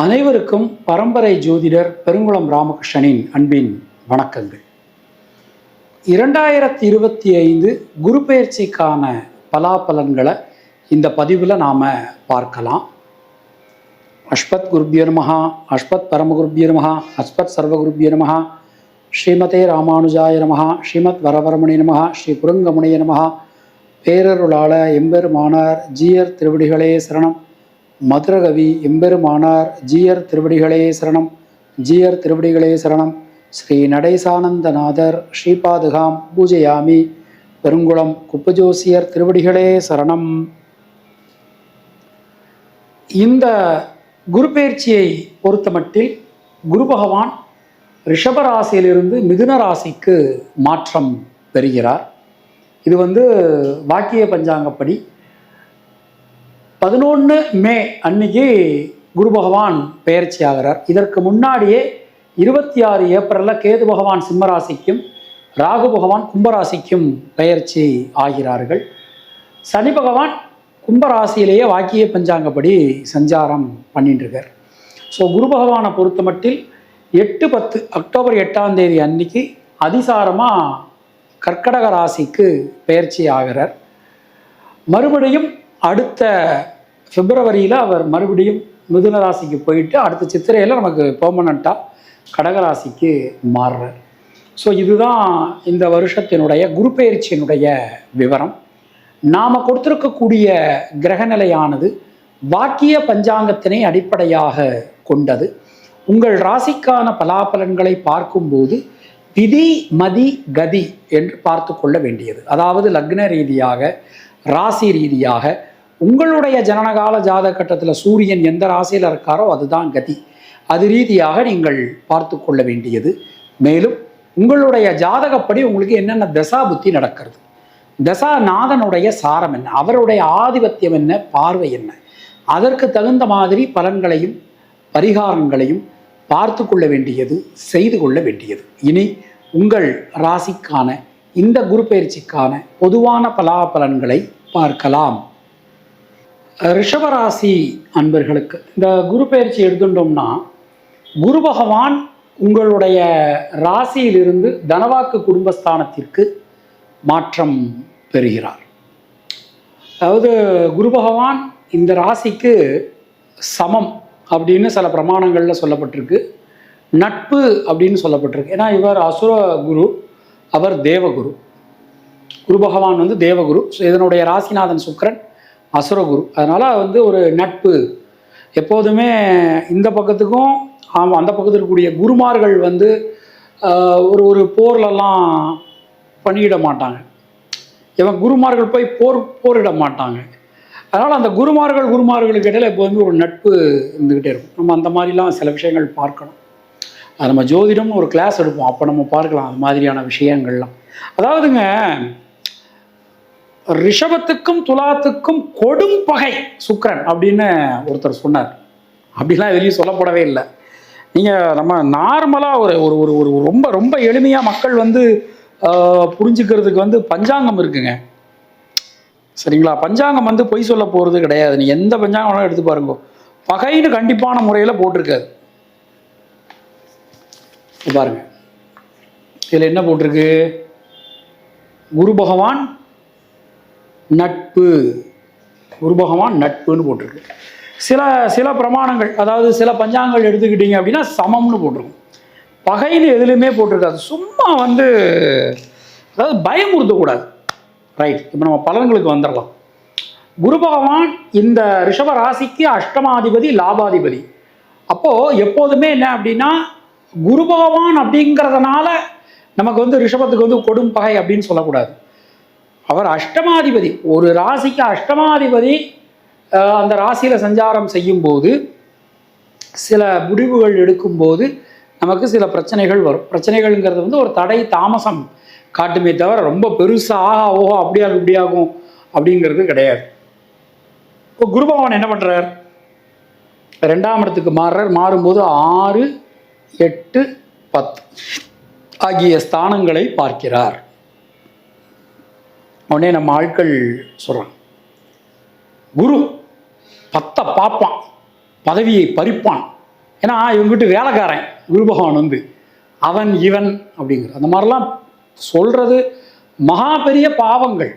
அனைவருக்கும் பரம்பரை ஜோதிடர் பெருங்குளம் ராமகிருஷ்ணனின் அன்பின் வணக்கங்கள். இரண்டாயிரத்தி இருபத்தி ஐந்து குரு பயிற்சிக்கான பலாபலன்களை இந்த பதிவில் நாம் பார்க்கலாம். அஷ்பத் குருபியர் மகா அஷ்பத் பரமகுருபியர் மகா அஸ்பத் சர்வகுருபியர் மகா ஸ்ரீமதே ராமானுஜாய நமகா ஸ்ரீமத் வரவரமணி நமகா ஸ்ரீ குருங்கமுனைய நமகா பேரருளாள எம்பெருமானார் ஜீயர் திருவடிகளே சரணம். மதுரகவி எம்பெருமானார் ஜீயர் திருவடிகளே சரணம். ஜீயர் திருவடிகளே சரணம். ஸ்ரீ நடேசானந்தநாதர் ஸ்ரீபாதுகாம் பூஜையாமி. பெருங்குளம் குப்பஜோசியர் திருவடிகளே சரணம். இந்த குரு பெயர்ச்சியை பொறுத்தமட்டில் குரு பகவான் ரிஷபராசியிலிருந்து மிதுன ராசிக்கு மாற்றம் பெறுகிறார். இது வந்து வாக்கிய பஞ்சாங்கப்படி பதினொன்று மே அன்னைக்கு குரு பகவான் பெயர்ச்சி ஆகிறார். இதற்கு முன்னாடியே இருபத்தி ஆறு ஏப்ரலில் கேது பகவான் சிம்மராசிக்கும் ராகு பகவான் கும்பராசிக்கும் பெயர்ச்சி ஆகிறார்கள். சனி பகவான் கும்பராசியிலேயே வாக்கிய பஞ்சாங்கப்படி சஞ்சாரம் பண்ணிட்டுருக்கார். ஸோ குரு பகவானை பொறுத்த மட்டில் எட்டு பத்து அக்டோபர் எட்டாம் தேதி அன்னைக்கு அதிசாரமாக கர்க்கடக ராசிக்கு பெயர்ச்சி ஆகிறார். மறுபடியும் அடுத்த பிப்ரவரியில் அவர் மறுபடியும் மிதுன ராசிக்கு போயிட்டு அடுத்த சித்திரையில் நமக்கு பெர்மனண்ட்டாக கடகராசிக்கு மாறுறார். ஸோ இதுதான் இந்த வருஷத்தினுடைய குரு பயிற்சியினுடைய விவரம். நாம் கொடுத்திருக்கக்கூடிய கிரகநிலையானது வாக்கிய பஞ்சாங்கத்தினை அடிப்படையாக கொண்டது. உங்கள் ராசிக்கான பலாபலன்களை பார்க்கும்போது விதி மதி கதி என்று பார்த்து கொள்ள வேண்டியது. அதாவது லக்ன ரீதியாக ராசி ரீதியாக உங்களுடைய ஜனனகால ஜாதக கட்டத்தில் சூரியன் எந்த ராசியில் இருக்காரோ அதுதான் கதி. அது ரீதியாக நீங்கள் பார்த்து கொள்ள வேண்டியது. மேலும் உங்களுடைய ஜாதகப்படி உங்களுக்கு என்னென்ன தசா புத்தி நடக்கிறது? தசாநாதனுடைய சாரம் என்ன? அவருடைய ஆதிபத்தியம் என்ன? பார்வை என்ன? அதற்கு தகுந்த மாதிரி பலன்களையும் பரிகாரங்களையும் பார்த்து கொள்ள வேண்டியது செய்து கொள்ள வேண்டியது. இனி உங்கள் ராசிக்கான இந்த குரு பயிற்சிக்கான பொதுவான பலாபலன்களை பார்க்கலாம். ரிஷபராசி அன்பர்களுக்கு இந்த குரு பயிற்சி எடுத்துட்டோம்னா குரு பகவான் உங்களுடைய ராசியிலிருந்து தனவாக்கு குடும்பஸ்தானத்திற்கு மாற்றம் பெறுகிறார். அதாவது குரு பகவான் இந்த ராசிக்கு சமம் அப்படின்னு சில பிரமாணங்களில் சொல்லப்பட்டிருக்கு. நட்பு அப்படின்னு சொல்லப்பட்டிருக்கு. ஏன்னா இவர் அசுர குரு அவர் தேவகுரு. குரு பகவான் வந்து தேவகுரு. ஸோ இதனுடைய ராசிநாதன் சுக்கரன். அசுரகுரு. அதனால் வந்து ஒரு நட்பு. எப்போதுமே இந்த பக்கத்துக்கும் ஆமாம் அந்த பக்கத்தில் இருக்கக்கூடிய குருமார்கள் வந்து ஒரு ஒரு போர்லெல்லாம் பண்ணிட மாட்டாங்க. இவன் குருமார்கள் போய் போர் போரிட மாட்டாங்க. அதனால் அந்த குருமார்கள் குருமார்களுக்கு இடையில் எப்போதுமே ஒரு நட்பு இருந்துக்கிட்டே இருக்கும். நம்ம அந்த மாதிரிலாம் சில விஷயங்கள் பார்க்கணும். அது நம்ம ஜோதிடம்னு ஒரு கிளாஸ் எடுப்போம். அப்போ நம்ம பார்க்கலாம் அது மாதிரியான விஷயங்கள்லாம். அதாவதுங்க ரிஷபத்துக்கும் துலாத்துக்கும் கொடும் பகை சுக்கரன் அப்படின்னு ஒருத்தர் சொன்னார். அப்படிலாம் எதுலேயும் சொல்லப்படவே இல்லை. நீங்கள் நம்ம நார்மலாக ஒரு ஒரு ஒரு ஒரு ரொம்ப ரொம்ப எளிமையாக மக்கள் வந்து புரிஞ்சுக்கிறதுக்கு வந்து பஞ்சாங்கம் இருக்குங்க. சரிங்களா? பஞ்சாங்கம் வந்து பொய் சொல்ல போகிறது கிடையாது. நீ எந்த பஞ்சாங்கம் வேணாலும் எடுத்து பாருங்க. பகைன்னு கண்டிப்பான முறையில் போட்டிருக்காது பாருங்க. இதில் என்ன போட்டிருக்கு? குரு பகவான் நட்பு. குரு பகவான் நட்புன்னு போட்டிருக்கு. சில சில பிரமாணங்கள் அதாவது சில பஞ்சாங்கங்கள் எடுத்துக்கிட்டீங்க அப்படின்னா சமம்னு போட்டிருக்கும். பகைன்னு எதுலையுமே போட்டிருக்காது. சும்மா வந்து அதாவது பயமுறுத்தக்கூடாது ரைட் இப்போ நம்ம பலன்களுக்கு வந்துடலாம். குரு பகவான் இந்த ரிஷப ராசிக்கு அஷ்டமாதிபதி லாபாதிபதி. அப்போது எப்போதுமே என்ன அப்படின்னா குரு பகவான் அப்படிங்கிறதுனால நமக்கு வந்து ரிஷபத்துக்கு வந்து கொடும் பகை அப்படின்னு சொல்லக்கூடாது. அவர் அஷ்டமாதிபதி. ஒரு ராசிக்கு அஷ்டமாதிபதி அந்த ராசியில் சஞ்சாரம் செய்யும்போது சில முடிவுகள் எடுக்கும்போது நமக்கு சில பிரச்சனைகள் வரும். பிரச்சனைகள்ங்கிறது வந்து ஒரு தடை தாமசம் காட்டுமே தவிர ரொம்ப பெருசாக ஆஹா ஓஹோ அப்படியாகும் இப்படியாகும் அப்படிங்கிறது கிடையாது. இப்போ குருபவன் என்ன பண்ணுறார் ரெண்டாம் இடத்துக்கு மாறுறார். மாறும்போது ஆறு எட்டு பத்து ஆகிய ஸ்தானங்களை பார்க்கிறார். உடனே நம்ம ஆட்கள் சொல்கிறான் குரு பத்தை பார்ப்பான் பதவியை பறிப்பான். ஏன்னா இவங்ககிட்ட வேலைக்காரன் குரு பகவான் வந்து அவன் இவன் அப்படிங்கிற. அந்த மாதிரிலாம் சொல்றது மகா பெரிய பாவங்கள்.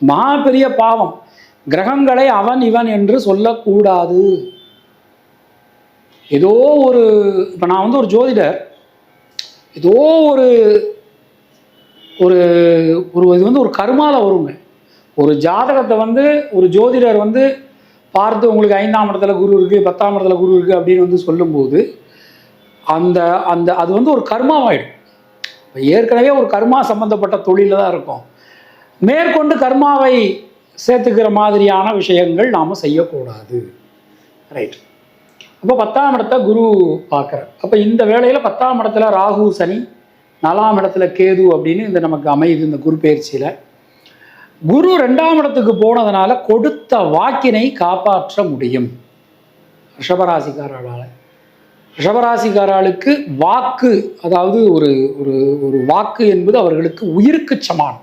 மகா பெரிய பாவம். கிரகங்களை அவன் இவன் என்று சொல்லக்கூடாது. ஏதோ ஒரு இப்போ நான் வந்து ஒரு ஜோதிடர். ஏதோ ஒரு ஒரு ஒரு இது வந்து ஒரு கருமால வருங்க. ஒரு ஜாதகத்தை வந்து ஒரு ஜோதிடர் வந்து பார்த்து உங்களுக்கு ஐந்தாம் இடத்துல குரு இருக்குது பத்தாம் இடத்துல குரு இருக்குது அப்படின்னு வந்து சொல்லும்போது அந்த அந்த அது வந்து ஒரு கர்மாவாயிடும். இப்போ ஏற்கனவே ஒரு கர்மா சம்மந்தப்பட்ட தொழிலில் தான் இருக்கும். மேற்கொண்டு கர்மாவை சேர்த்துக்கிற மாதிரியான விஷயங்கள் நாம் செய்யக்கூடாது. ரைட் அப்போ பத்தாம் இடத்த குரு பார்க்குறேன் அப்போ இந்த வேளையில் பத்தாம் இடத்துல ராகு சனி நாலாம் இடத்துல கேது அப்படின்னு இந்த நமக்கு அமையுது இந்த குரு பயிற்சியில். குரு ரெண்டாம் இடத்துக்கு போனதுனால கொடுத்த வாக்கினை காப்பாற்ற முடியும். ரிஷபராசிக்காரர்களால். ரிஷபராசிக்காராளுக்கு வாக்கு அதாவது ஒரு ஒரு ஒரு வாக்கு என்பது அவர்களுக்கு உயிருக்கு சமான்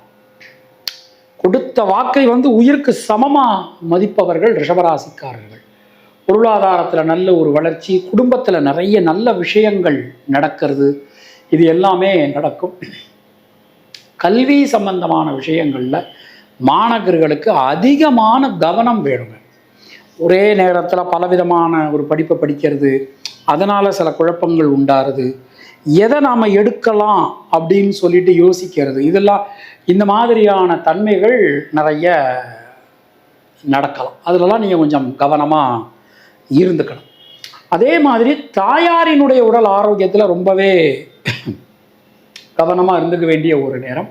கொடுத்த வாக்கை வந்து உயிருக்கு சமமாக மதிப்பவர்கள் ரிஷபராசிக்காரர்கள். பொருளாதாரத்தில் நல்ல ஒரு வளர்ச்சி குடும்பத்தில் நிறைய நல்ல விஷயங்கள் நடக்கிறது. இது எல்லாமே நடக்கும். கல்வி சம்பந்தமான விஷயங்களில் மாணவர்களுக்கு அதிகமான கவனம் வேணுங்க. ஒரே நேரத்தில் பலவிதமான ஒரு படிப்பை படிக்கிறது அதனால் சில குழப்பங்கள் உண்டாருது. எதை நாம் எடுக்கலாம் அப்படின்னு சொல்லிட்டு யோசிக்கிறது. இதெல்லாம் இந்த மாதிரியான தன்மைகள் நிறைய நடக்கலாம். அதிலலாம் நீங்கள் கொஞ்சம் கவனமாக இருந்துக்கணும். அதே மாதிரி தாயாரினுடைய உடல் ஆரோக்கியத்தில் ரொம்பவே கவனமாக இருந்துக்க வேண்டிய ஒரு நேரம்.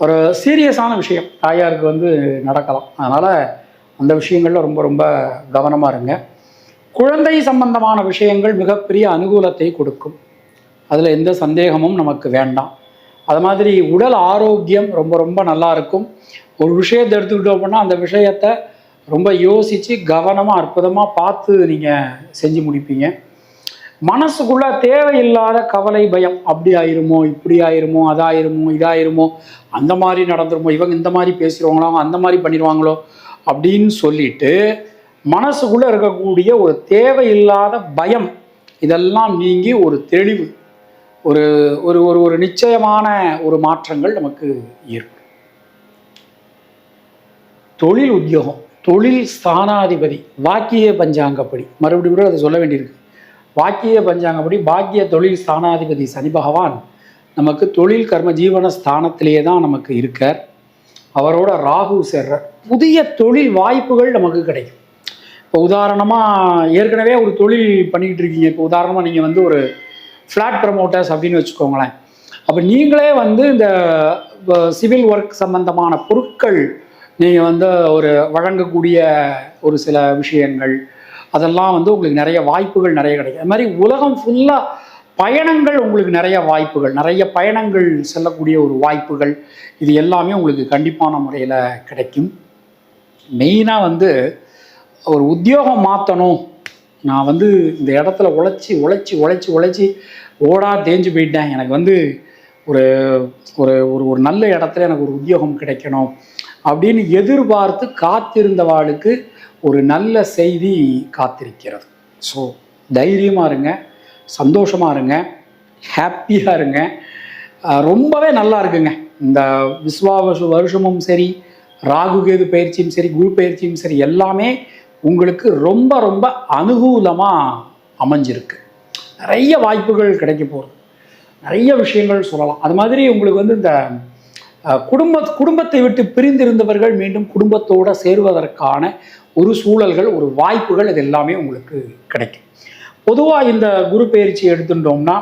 ஒரு சீரியஸான விஷயம். தாயாருக்கு வந்து நடக்கலாம். அதனால் அந்த விஷயங்களில் ரொம்ப ரொம்ப கவனமாக இருங்க. குழந்தை சம்பந்தமான விஷயங்கள் மிகப்பெரிய அனுகூலத்தை கொடுக்கும். அதில் எந்த சந்தேகமும் நமக்கு வேண்டாம். அது மாதிரி உடல் ஆரோக்கியம் ரொம்ப ரொம்ப நல்லா இருக்கும். ஒரு விஷயத்தை எடுத்துக்கிட்டோம் அப்படின்னா அந்த விஷயத்தை ரொம்ப யோசித்து கவனமாக அற்புதமாக பார்த்து நீங்கள் செஞ்சு முடிப்பீங்க. மனசுக்குள்ள தேவையில்லாத கவலை பயம். அப்படி ஆயிருமோ இப்படி ஆயிருமோ அதாயிருமோ இதாயிருமோ அந்த மாதிரி நடந்துருமோ இவங்க இந்த மாதிரி பேசிடுவாங்களோ அந்த மாதிரி பண்ணிடுவாங்களோ அப்படின்னு சொல்லிட்டு மனசுக்குள்ளே இருக்கக்கூடிய ஒரு தேவையில்லாத பயம் இதெல்லாம் நீங்கி ஒரு தெளிவு ஒரு ஒரு ஒரு ஒரு நிச்சயமான ஒரு மாற்றங்கள் நமக்கு ஏற்படும். தொழில் உத்தியோகம் தொழில் ஸ்தானாதிபதி வாக்கிய பஞ்சாங்கப்படி. மறுபடியும் கூட அதை சொல்ல வேண்டியிருக்கு. வாக்கிய பஞ்சாங்கப்படி பாக்கிய தொழில் ஸ்தானாதிபதி சனி பகவான் நமக்கு தொழில் கர்ம ஜீவன ஸ்தானத்திலேயே தான் நமக்கு இருக்கார். அவரோட ராகு சேர்ற புதிய தொழில் வாய்ப்புகள் நமக்கு கிடைக்கும். இப்போ உதாரணமாக ஏற்கனவே ஒரு தொழில் பண்ணிக்கிட்டு இருக்கீங்க. இப்போ உதாரணமாக நீங்கள் வந்து ஒரு ஃப்ளாட் ப்ரமோட்டர்ஸ் அப்படின்னு வச்சுக்கோங்களேன். அப்போ நீங்களே வந்து இந்த சிவில் ஒர்க் சம்பந்தமான பொருட்கள் நீங்கள் வந்து ஒரு வழங்கக்கூடிய ஒரு சில விஷயங்கள் அதெல்லாம் வந்து உங்களுக்கு நிறைய வாய்ப்புகள் நிறைய கிடைக்கும். அது மாதிரி உலகம் ஃபுல்லாக பயணங்கள் உங்களுக்கு நிறைய வாய்ப்புகள் நிறைய பயணங்கள் செல்லக்கூடிய ஒரு வாய்ப்புகள் இது எல்லாமே உங்களுக்கு கண்டிப்பான முறையில் கிடைக்கும். மெயினாக வந்து ஒரு உத்தியோகம் மாற்றணும் நான் வந்து இந்த இடத்துல உழைச்சி உழைச்சி உழைச்சி உழைச்சி ஓடா தேஞ்சு போயிட்டேன். எனக்கு வந்து ஒரு ஒரு ஒரு ஒரு நல்ல இடத்துல எனக்கு ஒரு உத்தியோகம் கிடைக்கணும் அப்படின்னு எதிர்பார்த்து காத்திருந்தவாளுக்கு ஒரு நல்ல செய்தி காத்திருக்கிறது. ஸோ தைரியமாக இருங்க சந்தோஷமாக இருங்க ஹாப்பியாக இருங்க. ரொம்பவே நல்லா இருக்குங்க. இந்த விஸ்வாவசு வருஷமும் சரி ராகு கேது பயிற்சியும் சரி குரு பயிற்சியும் சரி எல்லாமே உங்களுக்கு ரொம்ப ரொம்ப அனுகூலமாக அமைஞ்சிருக்கு. நிறைய வாய்ப்புகள் கிடைக்க போகுது. நிறைய விஷயங்கள் சொல்லலாம். அது மாதிரி உங்களுக்கு வந்து இந்த குடும்ப குடும்பத்தை விட்டு பிரிந்திருந்தவர்கள் மீண்டும் குடும்பத்தோடு சேருவதற்கான ஒரு சூழல்கள் ஒரு வாய்ப்புகள் இது எல்லாமே உங்களுக்கு கிடைக்கும். பொதுவாக இந்த குரு பயிற்சி எடுத்துட்டோம்னா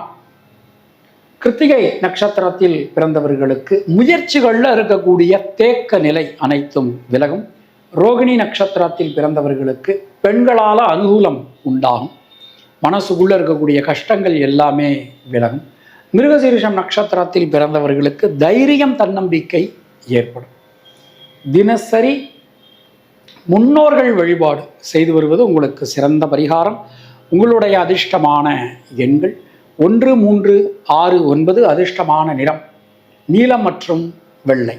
கிருத்திகை நட்சத்திரத்தில் பிறந்தவர்களுக்கு முயற்சிகளில் இருக்கக்கூடிய தேக்க நிலை அனைத்தும் விலகும். ரோகிணி நட்சத்திரத்தில் பிறந்தவர்களுக்கு பெண்களால் அனுகூலம் உண்டாகும். மனசுக்குள்ளே இருக்கக்கூடிய கஷ்டங்கள் எல்லாமே விலகும். மிருகசீரிஷம் நட்சத்திரத்தில் பிறந்தவர்களுக்கு தைரியம் தன்னம்பிக்கை ஏற்படும். தினசரி முன்னோர்கள் வழிபாடு செய்து வருவது உங்களுக்கு சிறந்த பரிகாரம். உங்களுடைய அதிர்ஷ்டமான எண்கள் ஒன்று மூன்று ஆறு ஒன்பது அதிர்ஷ்டமான நிறம் நீலம் மற்றும் வெள்ளை.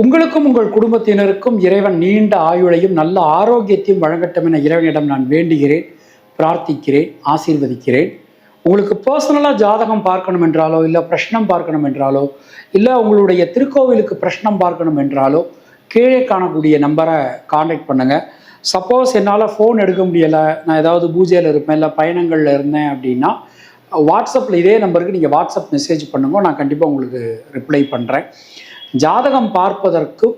உங்களுக்கும் உங்கள் குடும்பத்தினருக்கும் இறைவன் நீண்ட ஆயுளையும் நல்ல ஆரோக்கியத்தையும் வழங்கட்டும் என இறைவனிடம் நான் வேண்டுகிறேன் பிரார்த்திக்கிறேன் ஆசீர்வதிக்கிறேன். உங்களுக்கு பர்சனலாக ஜாதகம் பார்க்கணும் என்றாலோ இல்லை பிரஷ்னம் பார்க்கணும் என்றாலோ இல்லை உங்களுடைய திருக்கோவிலுக்கு பிரஷ்னம் பார்க்கணும் என்றாலோ கீழே காணக்கூடிய நம்பரை காண்டாக்ட் பண்ணுங்கள் சப்போஸ் என்னால் ஃபோன் எடுக்க முடியலை நான் ஏதாவது பூஜையில் இருப்பேன் இல்லை பயணங்களில் இருந்தேன் அப்படின்னா வாட்ஸ்அப்பில் இதே நம்பருக்கு நீங்கள் வாட்ஸ்அப் மெசேஜ் பண்ணுங்க நான் கண்டிப்பாக உங்களுக்கு ரிப்ளை பண்ணுறேன் ஜாதகம் பார்ப்பதற்கு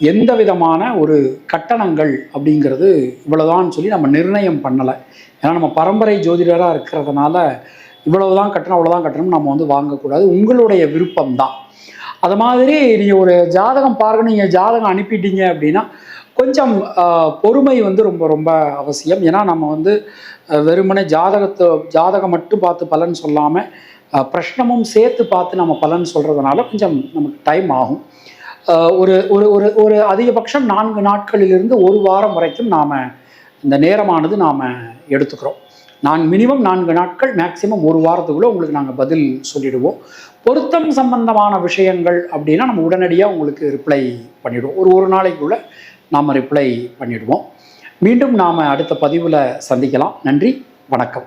எந்த விதமான ஒரு கட்டணங்கள் அப்படிங்கிறது இவ்வளோதான் சொல்லி நம்ம நிர்ணயம் பண்ணலை. ஏன்னா நம்ம பரம்பரை ஜோதிடராக இருக்கிறதுனால இவ்வளவுதான் கட்டணம் அவ்வளோதான் கட்டணம் நம்ம வந்து வாங்கக்கூடாது. உங்களுடைய விருப்பம் தான் அது மாதிரி நீங்கள் ஒரு ஜாதகம் பார்க்க நீங்கள் ஜாதகம் அனுப்பிட்டீங்க அப்படின்னா கொஞ்சம் பொறுமை வந்து ரொம்ப ரொம்ப அவசியம். ஏன்னா நம்ம வந்து வெறுமனே ஜாதகத்தை ஜாதகம் மட்டும் பார்த்து பலன் சொல்லாமல் பிரஷ்னமும் சேர்த்து பார்த்து நம்ம பலன் சொல்கிறதுனால கொஞ்சம் நமக்கு டைம் ஆகும். ஒரு ஒரு ஒரு ஒரு அதிகபட்சம் நான்கு நாட்களிலிருந்து ஒரு வாரம் வரைக்கும் நாம் இந்த நேரமானது நாம் எடுத்துக்கிறோம். நான் மினிமம் நான்கு நாட்கள் மேக்சிமம் ஒரு வாரத்துக்குள்ளே உங்களுக்கு நாங்கள் பதில் சொல்லிடுவோம். பொருத்தம் சம்பந்தமான விஷயங்கள் அப்படின்னா நம்ம உடனடியாக உங்களுக்கு ரிப்ளை பண்ணிவிடுவோம் ஒரு ஒரு நாளைக்குள்ளே நாம் ரிப்ளை பண்ணிவிடுவோம் மீண்டும் நாம் அடுத்த பதிவில் சந்திக்கலாம். நன்றி வணக்கம்.